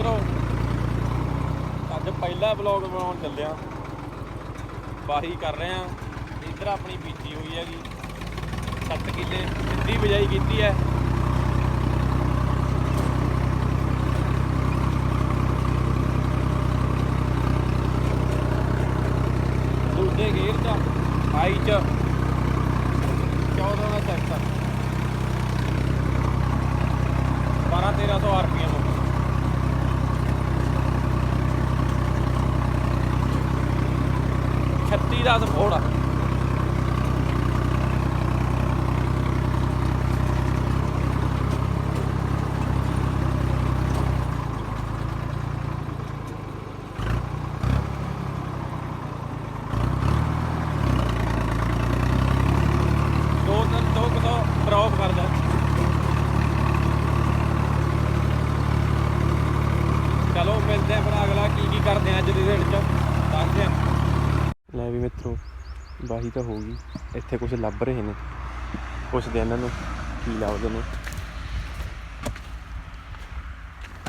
ਮਿੱਤਰੋ, ਅੱਜ ਪਹਿਲਾ ਵਲੌਗ ਬਣਾਉਣ ਚੱਲਿਆ ਬਾਹੀ ਕਰ ਰਹੇ ਆ। ਇੱਧਰ ਆਪਣੀ ਬੀਜੀ ਹੋਈ ਹੈਗੀ। 7 ਕਿੱਲੇ, ਸਿੱਧੀ ਬਿਜਾਈ ਕੀਤੀ ਹੈ ਦੂਜੇ ਗੇਰ ਚ ਹਾਈ ਚ 14 ਦਾ ਸੈਕਟਰ 12 1300 ਆਰਪੀਐਮ ਛੱਤੀ ਦਾ ਸਪੋਰਟ ਆ ਦੋ ਤਿੰਨ ਦੋ ਕਿਲੋ ਡ੍ਰੌਪ ਕਰਦਾ ਚਲੋ ਮਿਲਦੇ ਆ ਫਿਰ ਅਗਲਾ ਕੀ ਕੀ ਕਰਦੇ ਆ ਅੱਜ ਦੀ ਦਿਨ ਚ ਦੱਸਦੇ ਆ ਲੈ ਵੀ ਮਿੱਤਰੋ ਬਾਹੀ ਤਾਂ ਹੋ ਗਈ। ਇੱਥੇ ਕੁਝ ਲੱਭ ਰਹੇ ਨੇ। ਪੁੱਛਦੇ ਇਹਨਾਂ ਨੂੰ ਕੀ ਲੱਭਦੇ ਨੇ।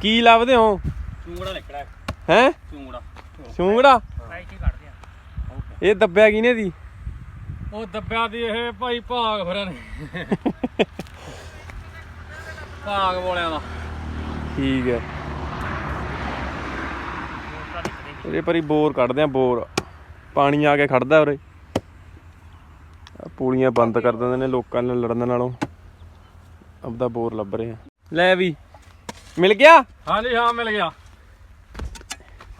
ਕੀ ਲੱਭਦੇ ਹੋ? ਚੂੰਗੜਾ ਨਿਕਲਿਆ ਹੈ? ਚੂੰਗੜਾ। ਕੀ ਕੱਢਦੇ ਆ? ਇਹ ਦੱਬਿਆ ਕਿਨੇ ਦੀ? ਉਹ ਦੱਬਿਆ ਦੀ ਇਹ ਭਾਈ ਭਾਗ ਫਿਰਾਂ ਨੇ। ਭਾਗ ਬੋਲਿਆਂ ਦਾ। ਠੀਕ ਹੈ। ਇਹਦੇ ਪਰੀ ਬੋਰ ਕੱਢਦੇ ਆ ਬੋਰ। ਪਾਣੀ ਆ ਕੇ ਖੜਦਾ ਉਰੇ। ਪੂਲੀਆਂ ਬੰਦ ਕਰ ਦਿੰਦੇ ਨੇ ਲੋਕਾਂ ਨਾਲ ਲੜਨ ਨਾਲੋਂ। ਆਪਦਾ ਬੋਰ ਲੱਭ ਰਹੇ ਆ। ਲੈ ਵੀ ਮਿਲ ਗਿਆ? ਹਾਂਜੀ ਹਾਂ ਮਿਲ ਗਿਆ।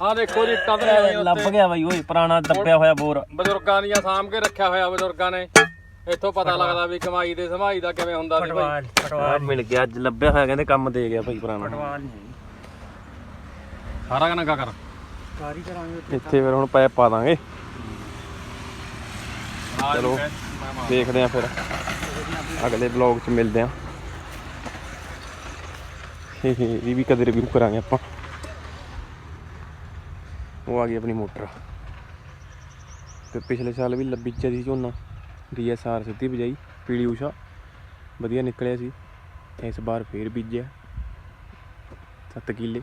ਆ ਦੇਖੋ ਜੀ ਕਦਰੇ ਹੋਏ ਉੱਤੇ ਗਿਆ ਬਾਈ ਓਏ ਪੁਰਾਣਾ ਦੱਬਿਆ ਹੋਇਆ ਬੋਰ। ਬਜ਼ੁਰਗਾਂ ਦੀਆਂ ਸਾਂਭ ਕੇ ਰੱਖਿਆ ਹੋਇਆ ਬਜ਼ੁਰਗਾਂ ਨੇ। ਇੱਥੋਂ ਪਤਾ ਲੱਗਦਾ ਵੀ ਕਮਾਈ ਤੇ ਸਮਾਈ ਦਾ ਕਿਵੇਂ ਹੁੰਦਾ ਸੀ ਭਾਈ ਆ ਮਿਲ ਗਿਆ ਅੱਜ ਲੱਭਿਆ ਹੋਇਆ ਕਹਿੰਦੇ ਕੰਮ ਦੇ ਗਿਆ ਭਾਈ ਪੁਰਾਣਾ। ਸਾਰਾ ਕਨਕਾ ਕਰ। ਕਾਰੀ ਕਰਾਂਗੇ ਇੱਥੇ ਫਿਰ ਹੁਣ ਪੈਪ ਪਾ ਦਾਂਗੇ। ਚਲੋ। ਦੇਖਦੇ ਆ ਫਿਰ। ਅਗਲੇ ਵਲੌਗ 'ਚ ਮਿਲਦੇ ਆ ਇਹ ਵੀ ਕਦੇ ਰਿਵਿਊ ਕਰਾਂਗੇ ਆਪਾਂ। ਉਹ ਆ ਗਈ ਆਪਣੀ ਮੋਟਰ। ਤੇ ਪਿਛਲੇ ਸਾਲ ਵੀ ਲੱਭੀ ਸੀ ਝੋਨਾ। ਡੀਐਸਆਰ ਸਿੱਧੀ ਬਜਾਈ ਪੀਲੀ ਊਸ਼ਾ। ਵਧੀਆ ਨਿਕਲਿਆ ਸੀ। ਇਸ ਵਾਰ ਫੇਰ ਬੀਜਿਆ। 7 ਕਿੱਲੇ।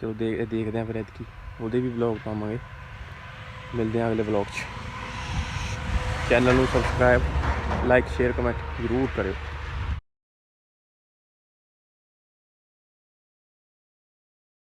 ਚਲੋ ਦੇਖ ਦੇਖਦੇ ਆ ਫਿਰ ਐਤਕੀ। ਉਹਦੇ ਵੀ ਵਲੌਗ ਪਾਵਾਂਗੇ। ਮਿਲਦੇ ਆ ਅਗਲੇ ਵਲੌਗ 'ਚ। ਚੈਨਲ ਨੂੰ ਸਬਸਕ੍ਰਾਈਬ ਲਾਈਕ ਸ਼ੇਅਰ ਕਮੈਂਟ ਜ਼ਰੂਰ ਕਰਿਓ।